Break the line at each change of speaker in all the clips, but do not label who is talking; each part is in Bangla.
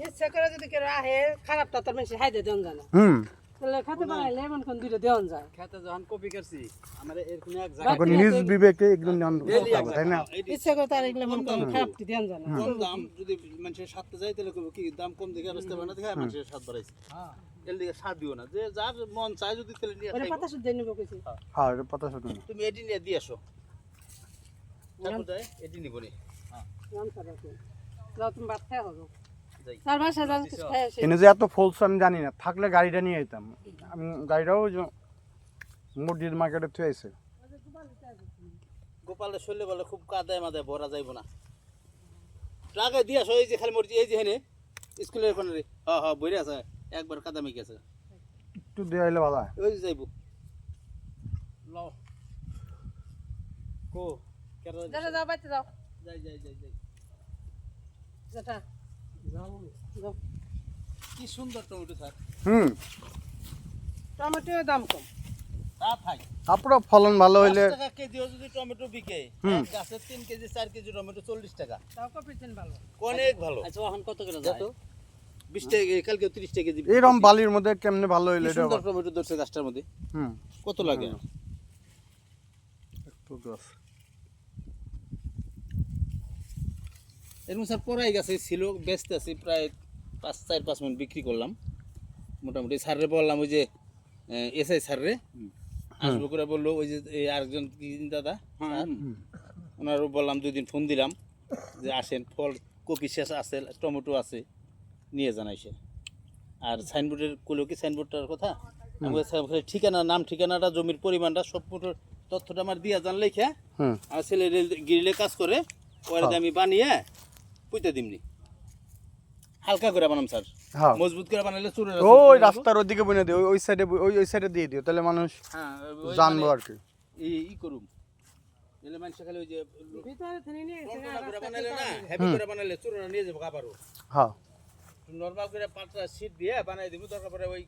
ইচ্ছা করে যদি কেউ আহে খারাপটা তোর মানুষ হাইতে দেন জানা
হুম
তাহলে খেতে পারাইলে এমন কোন দুইটা দেওয়ান যায়
খেতে যখন কপি করছি আমার এরকম এক
এখন নিজ বিবেকে হবে, তাই না
ইচ্ছা করে তার এগুলো মন কম খারাপটি দেন জানা
দাম যদি মানুষের স্বাদতে যায় তাহলে কি দাম কম দেখে বেচতে পারে না দেখে মানুষের স্বাদ বাড়াইছে এর দিকে স্বাদ দিও না। যে যার মন চায় যদি তাহলে নিয়ে খাইবো।
পাতা শুদ্ধ নিব কইছি।
হ্যাঁ। এটা পাতা শুধু
তুমি এটি নিয়ে দিয়ে আসো। ঠাকুর যায় এটি নিব নি।
নাম সারা তো যাও তুমি ভাত খাই হবে আসে।
যে এত ফলস আমি জানি না থাকলে গাড়িটা নিয়ে যেতাম আমি গাড়িটাও মসজিদ মার্কেটে থুয়ে আছে
গোপালের বলে খুব কাদায় মাদায় ভরা যাইব না। ট্রাকে দিয়ে আসো এই যে খালি মরজি এই যে হেনে স্কুলের কোনে রে হ্যাঁ হ্যাঁ বইরে আছে। একবার কাদা মেকে আছে
একটু দিয়ে আইলে ভালো হয়।
ওই যাইব। লও। কো কেরা
যাও যাও বাইতে যাও।
যাই যাই যাই যাই।
যেটা যাও। যাও।
কি সুন্দর টমেটো স্যার
হুম।
টমেটো দাম কম।
তা থাই।
তারপরে ফলন ভালো হইলে
টাকা কেজিও যদি টমেটো বিকে গাছে তিন কেজি চার কেজি টমেটো চল্লিশ টাকা।
তাও কপি চেন ভালো।
অনেক ভালো।
আচ্ছা এখন কত করে
কেজি, কালকে তিরিশ টাকা কেজি
এরকম বালির মধ্যে কেমনে ভালো
কি সুন্দর টমেটো ধরছে গাছটার মধ্যে।
হুম।
কত লাগে?
একটু গাছ।
এরকম স্যার পরাই গেছে ছিল ব্যস্ত আছি প্রায় পাঁচ চার পাঁচ মিনিট বিক্রি করলাম। মোটামুটি স্যাররে বললাম ওই যে এসআই স্যাররে। আসব করে বলল ওই যে আরেকজন কি দাদা ওনারও বললাম দুই দিন ফোন দিলাম যে আসেন ফল কপি শেষ আছে টমেটো আছে। নিয়ে যান এসে। আর সাইনবোর্ডের কইলো কি সাইনবোর্ডটার কথা? ঠিকানা নাম ঠিকানাটা জমির পরিমাণটা সব পুরো তথ্যটা আমার দিয়া যান লেখা আমার ছেলে রেল- গ্রিলে কাজ করে ওরা
হ্যাঁ।
আমি বানিয়ে পুঁতে দিমনি। হালকা করে বানাম স্যার।
হ্যাঁ।
মজবুত করে বানাইলে চুরের
ওই রাস্তার ওদিকে বনে দিও ওই- ওই সাইডে ওই ওই সাইডে দিয়ে দিও তাহলে মানুষ
হ্যাঁ
জানব
মানে
আর কি।
ই- ই করুম। এলে মানুষ খালি ওই যে
ভিতরে নিয়ে
বানাইলে না হেভি করে বানাইলে চুরা নিয়ে যাব
হ্যাঁ।
নর্মাল করে পাঁচটা সিট দিয়ে বানাই দিব দরকার পরে ওই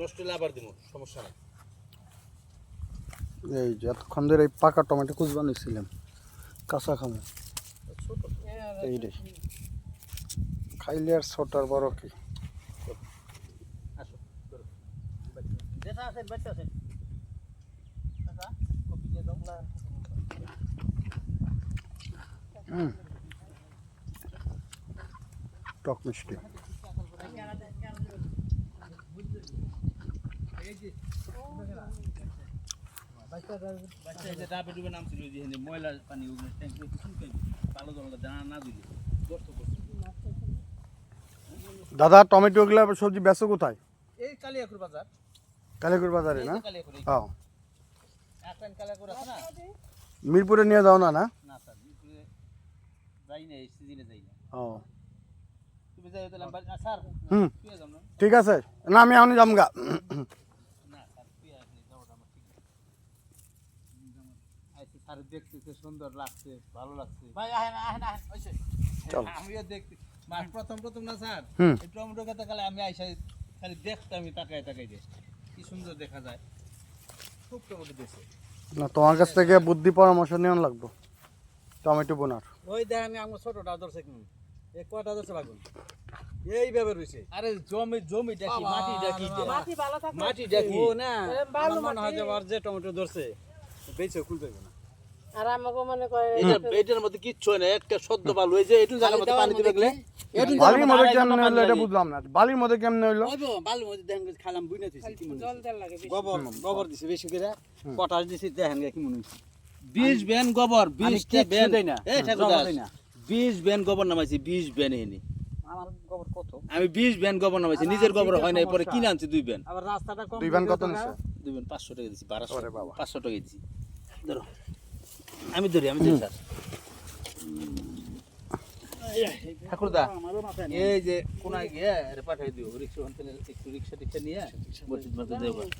নষ্ট হলে আবার দিব সমস্যা নাই।
এই যে এতক্ষণ ধরে এই পাকা টমেটো কুচ বানিয়েছিলাম কাঁচা খামো। এইটাই খাইলে আর ছোট আর বড় কি?
আসো ধরো। যেটা আছেন বাচ্চা আছেন কাকা, কপি দিয়ে দাও না
হুম টক মিষ্টি।
ময়লা পানি না
দাদা টমেটো গুলা সবজি বেচো কোথায়?
এই কালিয়াকুর বাজার।
কালীপুর বাজারে না?
কালিয়াকুর
হ্যাঁ
কালিয়াকুর না?
মিরপুরে নিয়ে যাও না না?
না স্যার মিরপুরে যাই না এই সিজনে যাই না।
ও
তুমি যাই তাহলে আমি- আ, স্যার
হুম।
না
ঠিক আছে না আমি এখন যামগা।
আমার দেখতেছে সুন্দর লাগছে ভালো লাগছে। ভাই আহেন আহেন আহেন আমিও দেখতে মাস প্রথম প্রথম না স্যার? এই টমেটো খেতে গেলে আমি আইসা খালি দেখতাম তাকাই তাকাই যে কি সুন্দর দেখা যায়। খুব টমেটো
না তোমার কাছ থেকে বুদ্ধি পরামর্শ নেওয়া লাগবো। টমেটো বোনার।
ওই দেখেন আমার ছোটটা ধরছে কেমন এই কয়টা ধরছে বাগুন? এইভাবে রয়েছে
আরে জমি জমি ডাকি মাটি ডাকি
মাটি ভালো থাকলে
মাটি ডাকি
ও না
ভালো
মনে হয় যে
মাটি।
যে টমেটো ধরছে বেঁচে না।
আর আমাকে মনে করে
এটা এটার মধ্যে কিচ্ছু না একটা সদ্য বালু এই যে এটু জায়গার মধ্যে পানি দিবে গেলে
বালির মধ্যে কেমনে হইল এটা বুঝলাম না। বালির মধ্যে কেমনে
দেখেন খালাম বুইনা কি মনে। গোবর গোবর দিছে বেশি করে পটাশ দিছি দেখেন কি মনে হইছে।
ব্যান গোবর বিশটা
কিচ্ছু
ব্যান
দেই না,
এই
জমা দেই না।
বিশ ব্যান গোবর নামাইছি বিশ ব্যান এনে।
আমার গোবর কত?
আমি বিশ ব্যান গোবর নামাইছি নিজের গোবর হয় না পরে কিনে আনছি দুই ব্যান।
আবার রাস্তাটা কম
দুই বান কত নিছে?
দুই ব্যান পাঁচশো টাকা দিছি বারোশো। পাঁচশো টাকা দিছি। ধরো। আমি ধরি আমি ধরি স্যার। ঠাকুরদা। এই যে কোনায় গিয়ে পাঠাই দিও রিক্সা একটু রিক্সা টিক্সা নিয়ে মসজিদ মসজিদ দেবো
এই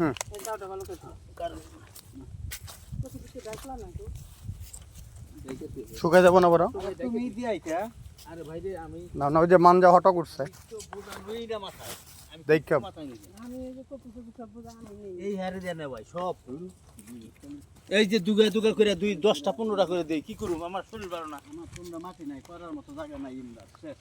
শুকাই যাব না বড়
তুমি দিয়াইতা
আরে ভাই রে আমি
না না ওই যে মাঞ্জা হট করছে
তো বোঝানোই মাথায়। আমি
দেখা
মাথায়
আমি
এই হারে দেয় না ভাই সব। এই যে দুগা দুগা করে দুই দশটা পনেরোটা করে দেই কি করুম? আমার শরীর ভালো না।
আমার তোমরা মাটি নাই করার মতো জায়গা নাই ইমদার শেষ।